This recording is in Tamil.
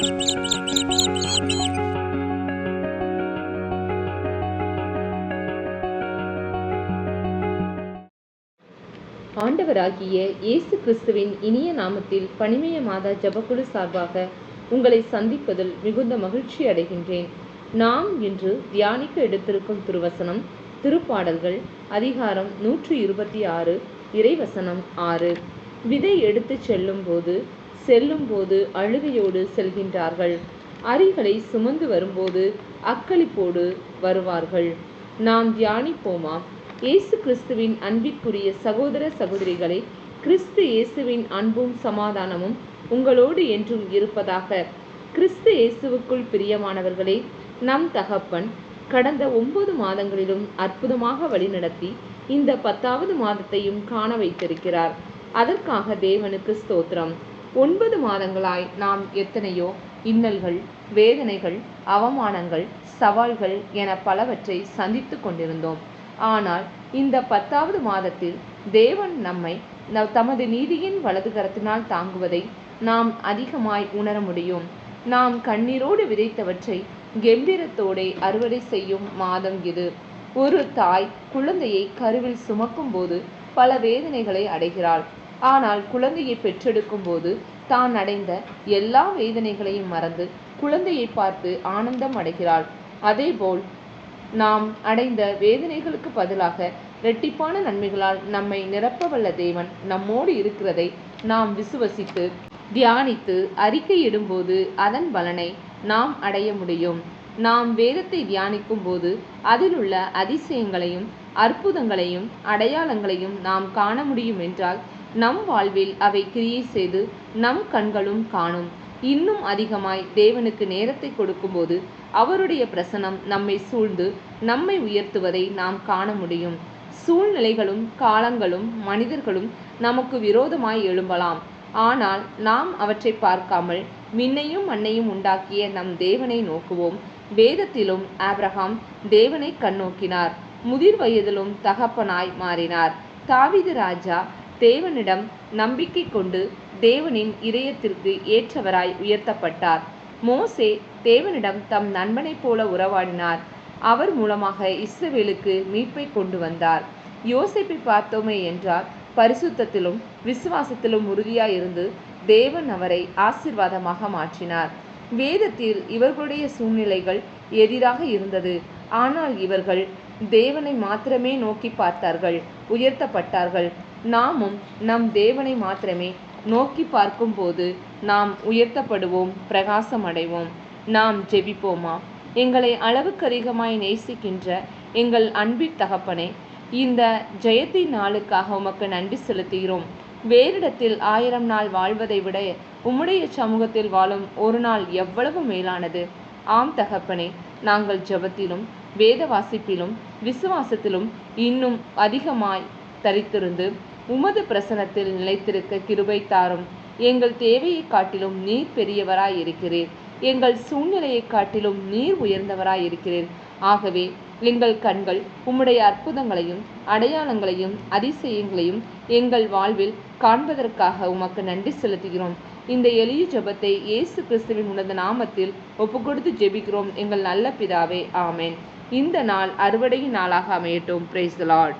ஆண்டவராகிய இயேசு கிறிஸ்துவின் இனிய நாமத்தில் பனிமய மாதா ஜபக்குழு சார்பாக உங்களை சந்திப்பதில் மிகுந்த மகிழ்ச்சி அடைகின்றேன். நாம் இன்று தியானிக்க எடுத்திருக்கும் திருவசனம் திருப்பாடல்கள் அதிகாரம் நூற்றி இருபத்தி ஆறு இறைவசனம் ஆறு. விதை எடுத்துச் செல்லும் போது செல்லும்போது அழுகையோடு செல்கின்றார்கள். அரிகளை சுமந்து வரும்போது அக்களிப்போடு வருவார்கள். நாம் தியானிப்போமா? இயேசு கிறிஸ்துவின் அன்பிற்குரிய சகோதர சகோதரிகளை கிறிஸ்து இயேசுவின் அன்பும் சமாதானமும் உங்களோடு என்றும் இருப்பதாக. கிறிஸ்து இயேசுவுக்குள் பிரியமானவர்களே நம் தகப்பன் கடந்த ஒன்பது மாதங்களிலும் அற்புதமாக வழிநடத்தி இந்த பத்தாவது மாதத்தையும் காண வைத்திருக்கிறார். அதற்காக தேவனுக்கு ஸ்தோத்திரம். ஒன்பது மாதங்களாய் நாம் எத்தனையோ இன்னல்கள் வேதனைகள் அவமானங்கள் சவால்கள் என பலவற்றை சந்தித்து கொண்டிருந்தோம். ஆனால் இந்த பத்தாவது மாதத்தில் தேவன் நம்மை தமது நீதியின் வலதுகரத்தினால் தாங்குவதை நாம் அதிகமாய் உணர முடியும். நாம் கண்ணீரோடு விதைத்தவற்றை கெம்பீரத்தோடே அறுவடை செய்யும் மாதம் இது. ஒரு தாய் குழந்தையை கருவில் சுமக்கும் போது பல வேதனைகளை அடைகிறாள். ஆனால் குழந்தையை பெற்றெடுக்கும் போது தான் அடைந்த எல்லா வேதனைகளையும் மறந்து குழந்தையை பார்த்து ஆனந்தம் அடைகிறாள். அதேபோல் நாம் அடைந்த வேதனைகளுக்கு பதிலாக இரட்டிப்பான நன்மைகளால் நம்மை நிரப்பவல்ல தேவன் நம்மோடு இருக்கிறதை நாம் விசுவசித்து தியானித்து அறிக்கையிடும்போது அதன் பலனை நாம் அடைய முடியும். நாம் வேதத்தை தியானிக்கும் போது அதில் உள்ள அதிசயங்களையும் அற்புதங்களையும் அடையாளங்களையும் நாம் காண முடியும் என்றால் நம் வாழ்வில் அவை கிரியை செய்து நம் கண்களும் காணும். இன்னும் அதிகமாய் தேவனுக்கு நேரத்தை கொடுக்கும்போது அவருடைய பிரசனம் நம்மை சூழ்ந்து நம்மை உயர்த்துவதை நாம் காண முடியும். சூழ்நிலைகளும் காலங்களும் மனிதர்களும் நமக்கு விரோதமாய் எழும்பலாம். ஆனால் நாம் அவற்றை பார்க்காமல் மின்னையும் மண்ணையும் உண்டாக்கிய நம் தேவனை நோக்குவோம். வேதத்திலும் ஆப்ரஹாம் தேவனை கண்ணோக்கினார். முதிர் வயதிலும் தகப்பனாய் மாறினார். தாவிது ராஜா தேவனிடம் நம்பிக்கை கொண்டு தேவனின் இதயத்திற்கு ஏற்றவராய் உயர்த்தப்பட்டார். மோசே தேவனிடம் தம் நண்பனைப் போல உறவாடினார். அவர் மூலமாக இஸ்ரவேலுக்கு மீட்பை கொண்டு வந்தார். யோசிப்பை பார்த்தோமே என்றால் பரிசுத்தத்திலும் விசுவாசத்திலும் உறுதியாயிருந்து தேவன் அவரை ஆசிர்வாதமாக மாற்றினார். வேதத்தில் இவர்களுடைய சூழ்நிலைகள் எதிராக இருந்தது. ஆனால் இவர்கள் தேவனை மாத்திரமே நோக்கி பார்த்தார்கள் உயர்த்தப்பட்டார்கள். நாமும் நம் தேவனை மாத்திரமே நோக்கி பார்க்கும்போது நாம் உயர்த்தப்படுவோம் பிரகாசம் அடைவோம் நாம் ஜெபிப்போமா? எங்களை அளவுக்கதிகமாய் நேசிக்கின்ற எங்கள் அன்பின் தகப்பனே இந்த ஜெயத்தின் நாளுக்காக உமக்கு நன்றி செலுத்துகிறோம். வேறிடத்தில் ஆயிரம் நாள் வாழ்வதை விட உம்முடைய சமூகத்தில் வாழும் ஒரு நாள் எவ்வளவு மேலானது. ஆம் தகப்பனே நாங்கள் ஜபத்திலும் வேத வாசிப்பிலும் விசுவாசத்திலும் இன்னும் அதிகமாய் தரித்திருந்து உமது பிரசனத்தில் நிலைத்திருக்க கிருபை தாரும். எங்கள் தேவையை காட்டிலும் நீர் பெரியவராய் இருக்கிறீர் எங்கள் சூழ்நிலையை காட்டிலும் நீர் உயர்ந்தவராய் இருக்கிறீர் ஆகவே எங்கள் கண்கள் உம்முடைய அற்புதங்களையும் அடையாளங்களையும் அதிசயங்களையும் எங்கள் வாழ்வில் காண்பதற்காக உமக்கு நன்றி செலுத்துகிறோம். இந்த எளிய ஜபத்தை இயேசு கிறிஸ்துவின் உனது நாமத்தில் ஒப்பு கொடுத்து ஜெபிக்கிறோம். எங்கள் நல்ல பிதாவே ஆமேன். இந்த நாள் அறுவடையின் நாளாக அமையட்டும். Brace Lord